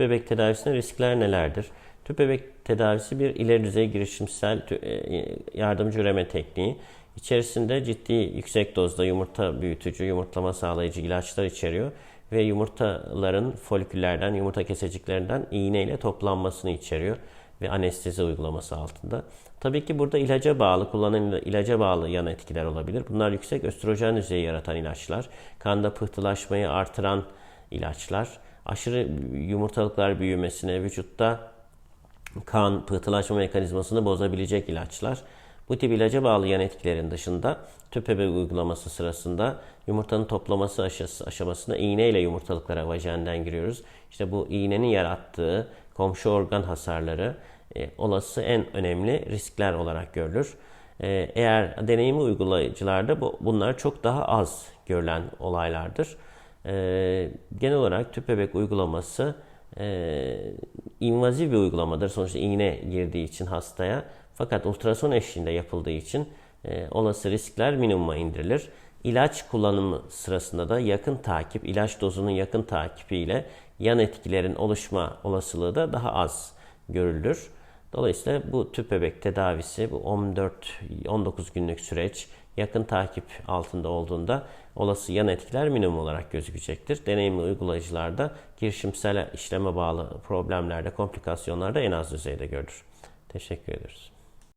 bebek tedavisinde riskler nelerdir? Tüp bebek tedavisi bir ileri düzey girişimsel e, yardımcı üreme tekniği. İçerisinde ciddi yüksek dozda yumurta büyütücü, yumurtlama sağlayıcı ilaçlar içeriyor ve yumurtaların foliküllerden, yumurta keseciklerinden iğneyle toplanmasını içeriyor ve anestezi uygulaması altında. Tabii ki burada ilaca bağlı, kullanılan ilaca bağlı yan etkiler olabilir. Bunlar yüksek östrojen düzeyi yaratan ilaçlar, kanda pıhtılaşmayı artıran ilaçlar, aşırı yumurtalıklar büyümesine, vücutta kan pıhtılaşma mekanizmasını bozabilecek ilaçlar. Bu tip ilaca bağlı yan etkilerin dışında tüp bebek uygulaması sırasında yumurtanın toplaması aşası, aşamasında iğne ile yumurtalıklara vajenden giriyoruz. İşte bu iğnenin yarattığı komşu organ hasarları e, olası en önemli riskler olarak görülür. E, eğer deneyimli uygulayıcılarda bu, bunlar çok daha az görülen olaylardır. E, genel olarak tüp bebek uygulaması e, invaziv bir uygulamadır. Sonuçta iğne girdiği için hastaya. Fakat ultrason eşliğinde yapıldığı için e, olası riskler minimuma indirilir. İlaç kullanımı sırasında da yakın takip, ilaç dozunun yakın takibiyle yan etkilerin oluşma olasılığı da daha az görülür. Dolayısıyla bu tüp bebek tedavisi, bu 14-19 günlük süreç yakın takip altında olduğunda olası yan etkiler minimum olarak gözükecektir. Deneyimli uygulayıcılarda girişimsel işleme bağlı problemlerde, komplikasyonlarda en az düzeyde görülür. Teşekkür ederiz.